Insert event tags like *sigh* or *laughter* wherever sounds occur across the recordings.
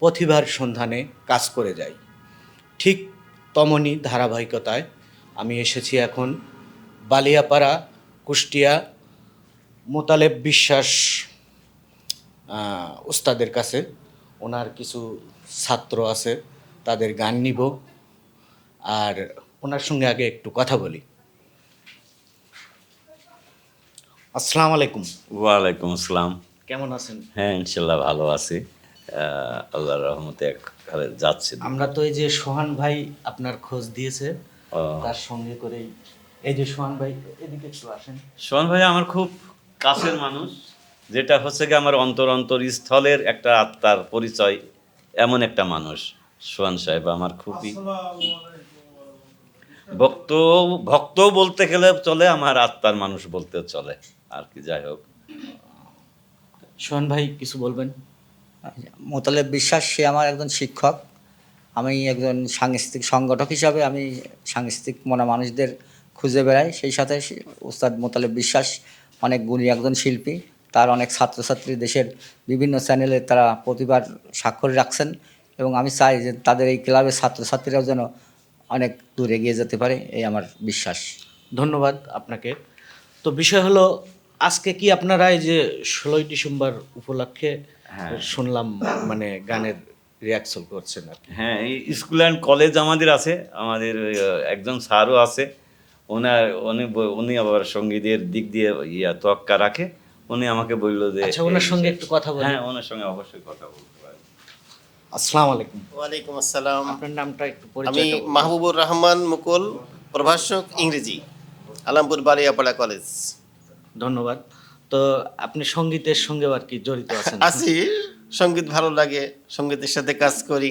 প্রতিভার সন্ধানে কাজ করে যাই। ঠিক তমনই ধারাবাহিকতায় আমি এসেছি এখন বালিয়াপাড়া কুষ্টিয়া মোতালেব বিশ্বাস আহ, ওস্তাদের কাছে। ওনার কিছু ছাত্র আছে তাদের গান নিব। আর ওনার সঙ্গে আগে একটু কথা বলি। আসসালামু আলাইকুম। ওয়ালাইকুম আসসালাম। কেমন আছেন? হ্যাঁ ইনশাল্লাহ ভালো আছি। আল্লাহর রহমতে এককালে যাচ্ছে। আমরা তো এই যে সোহান ভাই আপনার খোঁজ দিয়েছে ও, তার সঙ্গে করেই। এই যে সোহান ভাই এদিকে একটু আসেন। সোহান ভাই আমার খুব কাছের মানুষ যেটা হচ্ছে কি আমার অন্তর অন্তর স্থলের একটা আত্মার পরিচয় এমন একটা মানুষ সোহান সাহেব আমার খুবই। ভক্ত ভক্ত বলতে গেলে চলে আমার আত্মার মানুষ বলতে চলে আর কি যাই হোক। সোহান ভাই কিছু বলবেন? মোতালেব বিশ্বাস, সে আমার একজন শিক্ষক। আমি একজন সাংস্কৃতিক সংগঠক হিসাবে আমি সাংস্কৃতিক মনা মানুষদের খুঁজে বেড়াই। সেই সাথে উস্তাদ মোতালেব বিশ্বাস অনেক গুণী একজন শিল্পী। তার অনেক ছাত্রছাত্রী দেশের বিভিন্ন চ্যানেলে তারা প্রতিবার স্বাক্ষর রাখছেন এবং আমি চাই যে তাদের এই ক্লাবের ছাত্রছাত্রীরাও যেন অনেক দূর এগিয়ে যেতে পারে, এই আমার বিশ্বাস। ধন্যবাদ আপনাকে। তো বিষয় হলো আজকে কি আপনারা এই যে ষোলোই ডিসেম্বর উপলক্ষে হ্যাঁ। শুনলাম মানে গানের রিয়াকশন করছেন আর কি হ্যাঁ এই স্কুল অ্যান্ড কলেজ আমাদের আছে আমাদের একজন স্যারও আছে। ওনার উনি উনি আবার সঙ্গীতের দিক দিয়ে ইয়া তোয়াক্কা রাখে। উনি আমাকে বলল যে আচ্ছা ওনার সঙ্গে একটু কথা বলি হ্যাঁ ওনার সঙ্গে অবশ্যই কথা বলতে পারেন। আসসালামু আলাইকুম। ওয়ালাইকুম আসসালাম। আপনার নামটা একটু পরিচয় আমি মাহবুবুর রহমান মুকুল প্রভাষক ইংরেজি আলমপুর বালিয়াপাড়া কলেজ। ধন্যবাদ। তো আপনি সঙ্গীতের সঙ্গে আর কি জড়িত আছেন? *laughs* আছি। সংগীত ভালো লাগে সঙ্গীতের সাথে কাজ করি।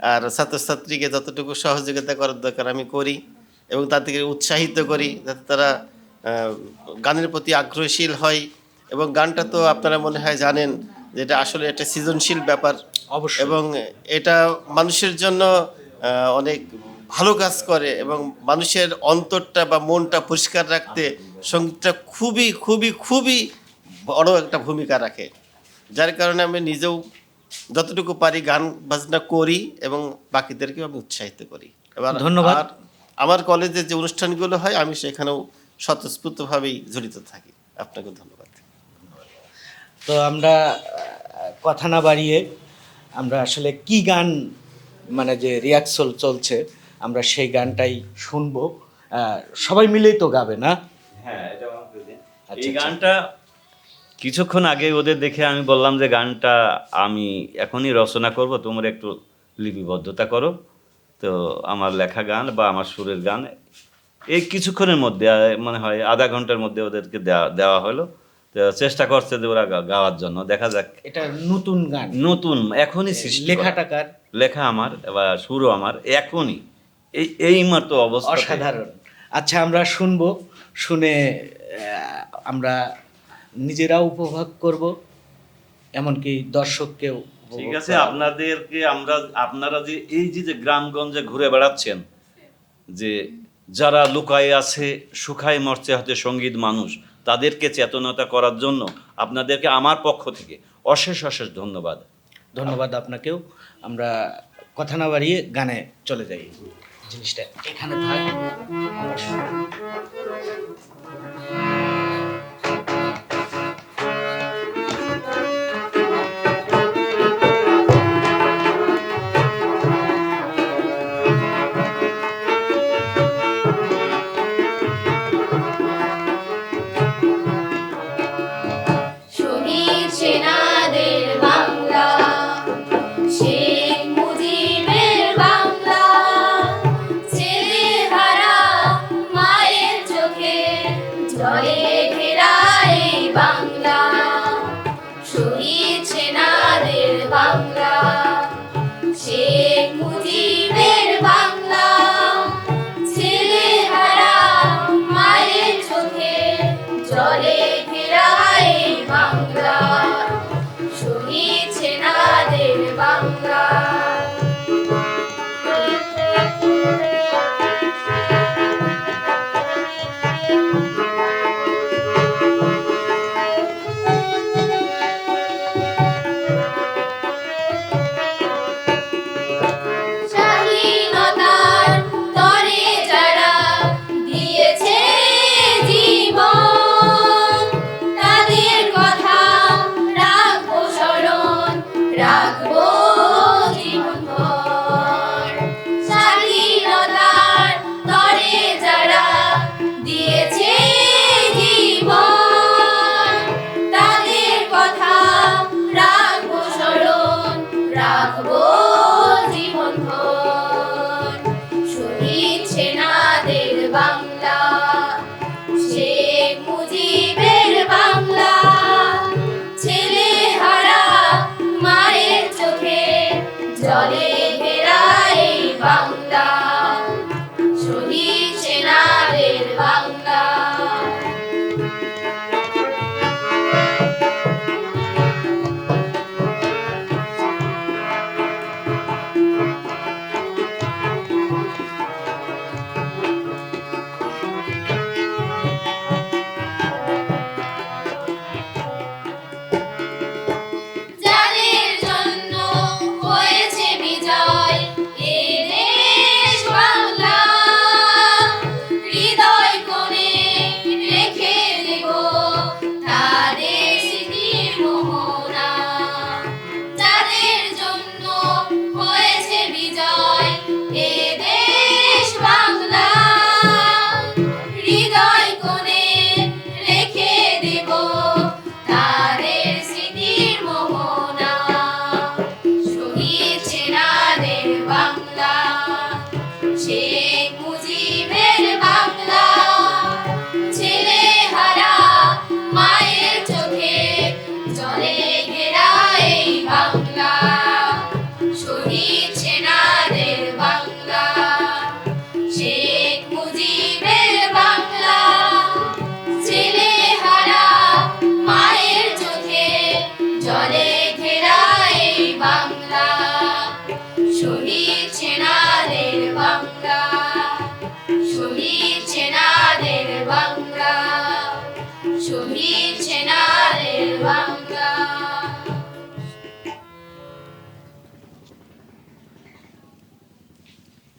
আর ছাত্রছাত্রীকে যতটুকু সহযোগিতা করার দরকার আমি করি এবং তাদেরকে উৎসাহিত করি যাতে তারা গানের প্রতি আগ্রহশীল হয় এবং গানটা তো আপনারা মনে হয় জানেন যে এটা আসলে একটা সৃজনশীল ব্যাপার অবশ্যই। এবং এটা মানুষের জন্য অনেক ভালো কাজ করে এবং মানুষের অন্তরটা বা মনটা পরিষ্কার রাখতে সঙ্গীতটা খুবই খুবই খুবই বড় একটা ভূমিকা রাখে। যার কারণে আমি নিজেও যতটুকু পারি গান বাজনা করি এবং বাকিদেরকেও আমি উৎসাহিত করি। এবার ধন্যবাদ। আমার কলেজে যে অনুষ্ঠানগুলো হয় আমি সেখানেও স্বতঃস্ফূর্তভাবেই জড়িত থাকি। আপনাকে ধন্যবাদ। তো আমরা কথা না বাড়িয়ে আমরা আসলে কি গান মানে যে রিয়াকশন চলছে আমরা সেই গানটাই শুনব। সবাই মিলেই তো গাবে না? হ্যাঁ এটা আমাকে দিন। আচ্ছা, এই আচ্ছা। গানটা কিছুক্ষণ আগে ওদের দেখে আমি বললাম যে গানটা আমি এখনই রচনা করব তোমরা একটু লিপিবদ্ধতা করো। তো আমার লেখা গান বা আমার সুরের গান এই কিছুক্ষণের মধ্যে মনে হয় আধা ঘণ্টার মধ্যে ওদেরকে দেওয়া দেওয়া হলো। তো চেষ্টা করছে যে ওরা গাওয়ার জন্য। দেখা যাক। এটা নতুন গান। নতুন এখনই লেখাটা কার? লেখা আমার বা সুরও আমার এখনই। এই এই মাত্র অবস্থা অসাধারণ। আচ্ছা আমরা শুনব শুনে আমরা নিজেরাও উপভোগ করব এমনকি দর্শককেও ঠিক আছে আপনাদেরকে আমরা আপনারা যে এই যে যে গ্রামগঞ্জে ঘুরে বেড়াচ্ছেন যে যারা লুকায় আছে সুখায় মরছে হতে সংগীত মানুষ তাদেরকে চেতনতা করার জন্য আপনাদেরকে আমার পক্ষ থেকে অশেষ অশেষ ধন্যবাদ। ধন্যবাদ আপনাকেও। আমরা কথা না বাড়িয়ে গানে চলে যাই। জিনিসটা এখানে থাক শুনি। জলে ফেরাই বাংলা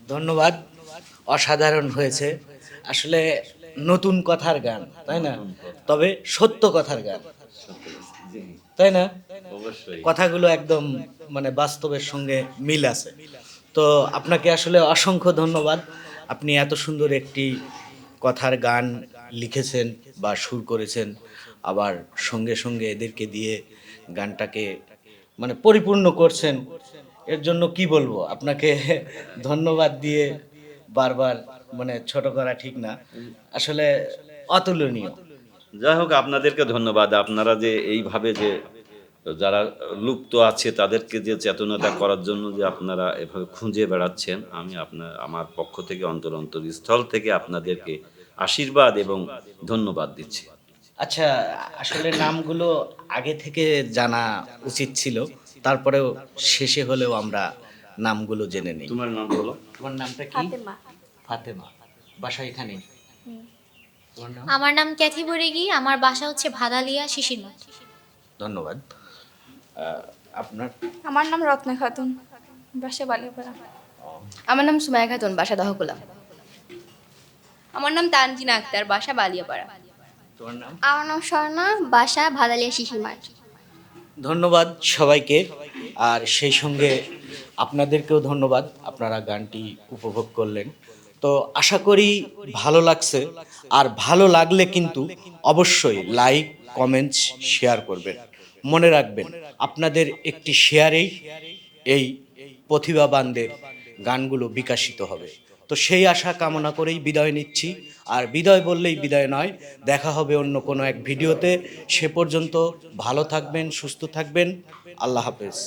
ধন্যবাদ। অসাধারণ হয়েছে। আসলে নতুন কথার গান তাই না? তবে সত্য কথার গান। তাই না? কথাগুলো একদম মানে বাস্তবের সঙ্গে মিল আছে। তো আপনাকে আসলে অসংখ্য ধন্যবাদ। আপনি এত সুন্দর একটি কথার গান লিখেছেন বা সুর করেছেন। আবার সঙ্গে সঙ্গে এদেরকে দিয়ে গানটাকে মানে পরিপূর্ণ করছেন। এর জন্য কি বলব? আপনাকে ধন্যবাদ দিয়ে বারবার মানে ছোট করা ঠিক না। আসলে অতুলনীয়। যাই হোক আপনাদেরকে ধন্যবাদ। আপনারা যে এইভাবে যে যারা লুপ্ত আছে তাদেরকে যে চেতনতা করার জন্য যে আপনারা এভাবে খুঁজে বেড়াচ্ছেন আমি আপনার আমার পক্ষ থেকে অন্তর অন্তর স্থল থেকে আপনাদেরকে আশীর্বাদ এবং ধন্যবাদ দিচ্ছি। আচ্ছা আসলে নামগুলো আগে থেকে জানা উচিত ছিল। তারপরেও শেষে হলেও আমরা নামগুলো জেনে নিই। তোমার নাম বলো। তোমার নামটা কি? ফাতেমা। ফাতেমা। বাসা এখানে? আমার নাম ক্যাথি বরেগি আমার বাসা হচ্ছে ভাদালিয়া শিশিরমাঠ ধন্যবাদ। আপনার? আমার নাম রত্না খাতুন বাসা বালিয়াপাড়া আমার নাম সুমায়া খাতুন বাসা দহকুলা। আমার নাম তানজিনা আক্তার বাসা বালিয়াপাড়া। তোমার নাম? আমার নাম স্বর্ণা বাসা ভাদালিয়া শিশির শিশিরমাঠ ধন্যবাদ সবাইকে। আর সেই সঙ্গে আপনাদেরকেও ধন্যবাদ, আপনারা গানটি উপভোগ করলেন। তো আশা করি ভালো লাগছে, আর ভালো লাগলে কিন্তু অবশ্যই লাইক কমেন্টস শেয়ার করবেন। মনে রাখবেন, আপনাদের একটি শেয়ারেই এই প্রতিভাবানদের গানগুলো বিকাশিত হবে। তো সেই আশা কামনা করেই বিদায় নিচ্ছি। আর বিদায় বললেই বিদায় নয়, দেখা হবে অন্য কোনো এক ভিডিওতে। সে পর্যন্ত ভালো থাকবেন, সুস্থ থাকবেন। আল্লাহ হাফেজ।